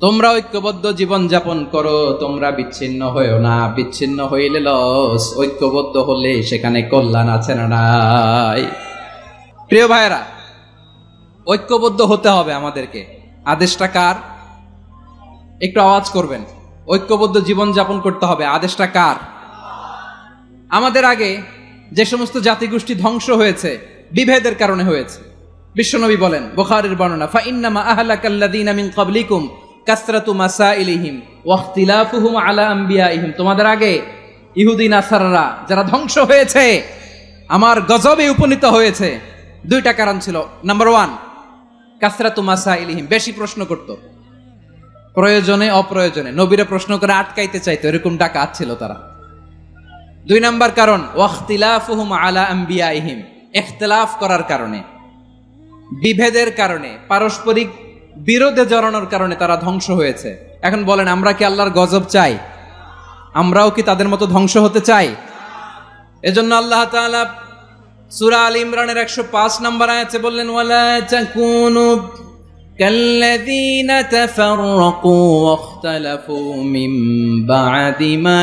তোমরা ঐক্যবদ্ধ জীবন যাপন করো, তোমরা বিচ্ছিন্ন হয়েও না। বিচ্ছিন্ন হইলে লস, ঐক্যবদ্ধ হলে সেখানে কল্যাণ আছে না নাই। প্রিয় ভাইরা ঐক্যবদ্ধ হতে হবে আমাদেরকে। আদেশটা কার? একটু আওয়াজ করবেন। ঐক্যবদ্ধ জীবন যাপন করতে হবে। আদেশটা কার? আমাদের আগে যে সমস্ত জাতিগোষ্ঠী ধ্বংস হয়েছে, বিভেদের কারণে হয়েছে। বিশ্বনবী বলেন, বুখারীর বর্ণনা ফা ইন্নামা আহলাকাল্লাযীনা আমিন ক্বাবলিকুম কাসরাতু মাসাইলিহিম ওয়া ইখতিলাফুহুম আলা আম্বিয়াইহিম। তোমাদের আগে ইহুদি নাসাররা যারা ধ্বংস হয়েছে, আমার গজবে উপনীত হয়েছে, দুইটা কারণ ছিল। নাম্বার ওয়ান কাসরাতু মাসাইলিহিম, বেশি প্রশ্ন করত। প্রয়োজনে, অপ্রয়োজনে। নবীরা প্রশ্ন করে আটকাইতে চাইতো, এরকম ডাকাত ছিল তারা। দুই নাম্বার কারণ ওয়াখতিলাফুহুম আলা আম্বিয়াইহিম। ইখতিলাফ করার কারণে, বিভেদের কারণে, পারস্পরিক বিরোধে জড়ানোর কারণে তারা ধ্বংস হয়েছে। এখন বলেন, আমরা কি আল্লাহর গজব চাই? আমরাও কি তাদের মতো ধ্বংস হতে চাই? এজন্য আল্লাহ সুরা আল ইমরানের 105 নম্বর আছে বললেন, ওয়ালা তাকুনু কাল্লাযীনা তাফাররাকু ওয়াখতালাফু মিন বা'দি মা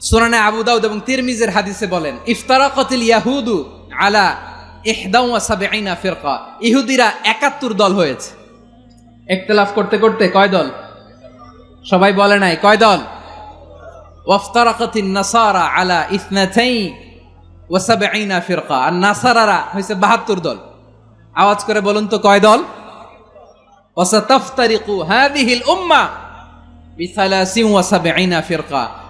সুনানে আবু দাউদ এবং তিরমিজের হাদিসে বলেন, ইফতারাকাতিল ইয়াহুদু আলা ইহদাউ ওয়া সাবঈনা ফিরকা। ইহুদিরা 71 দল হয়েছে। ইখতিলাফ করতে করতে কয় দল? সবাই বলে নাই, কয় দল? ওয়াফতারাকাতিন নাসারা আলা ইসনাতাই ওয়া সাবঈনা ফিরকা। আর নাসারারা হইছে 72 দল। আওয়াজ করে বলুন তো, কয় দল? ওয়াসাতাফতারিকু হাদিহিল উম্মাহ বিসালাসিন ওয়া সাবঈনা ফিরকা।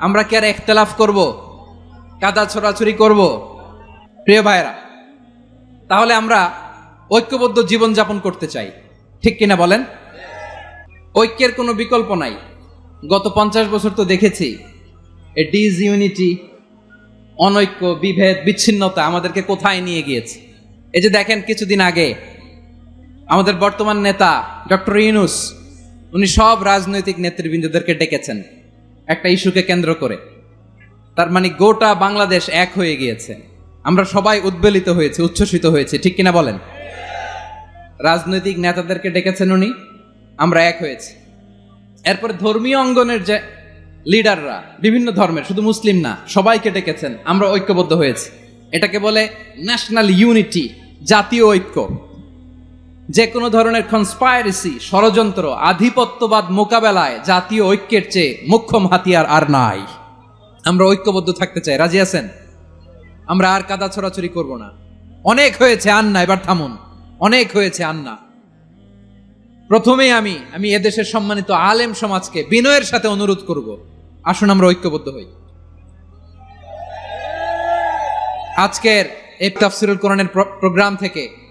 আমরা কি আর একতলাফ করব? কাদা ছোড়াছুরি করব? প্রিয় ভাইরা তাহলে আমরা ঐক্যবদ্ধ জীবন যাপন করতে চাই। ঠিক কিনা বলেন? ঐক্যের কোনো বিকল্প নাই। গত পঞ্চাশ বছর তো দেখেছি, এ ডিজ ইউনিটি অনৈক্য, বিভেদ, বিচ্ছিন্নতা আমাদেরকে কোথায় নিয়ে গিয়েছে? এই যে দেখেন, কিছুদিন আগে আমাদের বর্তমান নেতা ডক্টর ইউনুস, উনি সব রাজনৈতিক নেতৃবৃন্দদেরকে ডেকেছেন। একটা ইস্যুকে কেন্দ্র করে। তার মানে গোটা বাংলাদেশ এক হয়ে গিয়েছে। আমরা সবাই উদ্বেলিত হয়েছে, উচ্ছ্বসিত হয়েছে, ঠিক কিনা বলেন? রাজনৈতিক নেতাদেরকে ডেকেছেন উনি, আমরা এক হয়েছি। এরপর ধর্মীয় অঙ্গনের যে লিডাররা, বিভিন্ন ধর্মের, শুধু মুসলিম না, সবাইকে ডেকেছেন, আমরা ঐক্যবদ্ধ হয়েছি। এটাকে বলে ন্যাশনাল ইউনিটি জাতীয় ঐক্য। যে কোনো ধরনের কনস্পাইরেসি ষড়যন্ত্র, আধিপত্যবাদ মোকাবেলায় জাতীয় ঐক্যের চেয়ে মুখ্যম হাতিয়ার আর নাই। আমরা ঐক্যবদ্ধ থাকতে চাই। রাজি আছেন? আমরা আর কাদা ছড়াছড়ি করব না। অনেক হয়েছে আন্না, এবার থামুন। অনেক হয়েছে আন্না। প্রথমেই আমি আমি এদেশের সম্মানিত আলেম সমাজকে বিনয়ের সাথে অনুরোধ করব। আসুন আমরা ঐক্যবদ্ধ হই। আজকের এই তাফসিরুল কোরআনের প্র- প্রোগ্রাম থেকে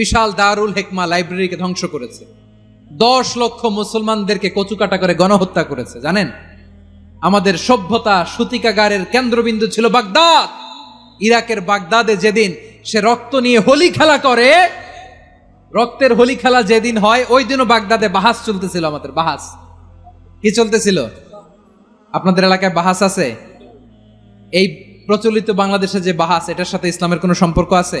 বিশাল দারুল হেকমা লাইব্রেরিকে ধ্বংস করেছে। দশ লক্ষ মুসলমানদেরকে কচুকাটা করে গণহত্যা করেছে, জানেন? আমাদের সভ্যতা সূতিকাগারের কেন্দ্রবিন্দু ছিল বাগদাদ। ইরাকের বাগদাদে যেদিন সে রক্ত নিয়ে হোলি খেলা করে, রক্তের হোলি খেলা যেদিন হয়, ওই দিনও বাগদাদে বাহাস চলতেছিল আমাদের, বাহাস। কি চলতেছিল? আপনাদের এলাকায় বাহাস আছে? এই প্রচলিত বাংলাদেশে যে বাহাস, এটার সাথে ইসলামের কোনো সম্পর্ক আছে?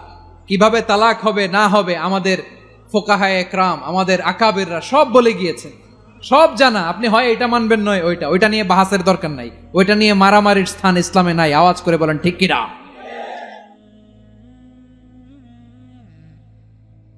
কীভাবে তালাক হবে, না হবে, আমাদের ফোকাহায় একরাম, আমাদের আকাবেররা সব বলে গিয়েছেন। সব জানা, আপনি হয় এটা মানবেন, নয় ওইটা। ওইটা নিয়ে বাহাসের দরকার নাই। ওইটা নিয়ে মারামারির স্থান ইসলামে নাই। আওয়াজ করে বলেন, ঠিক কিনা?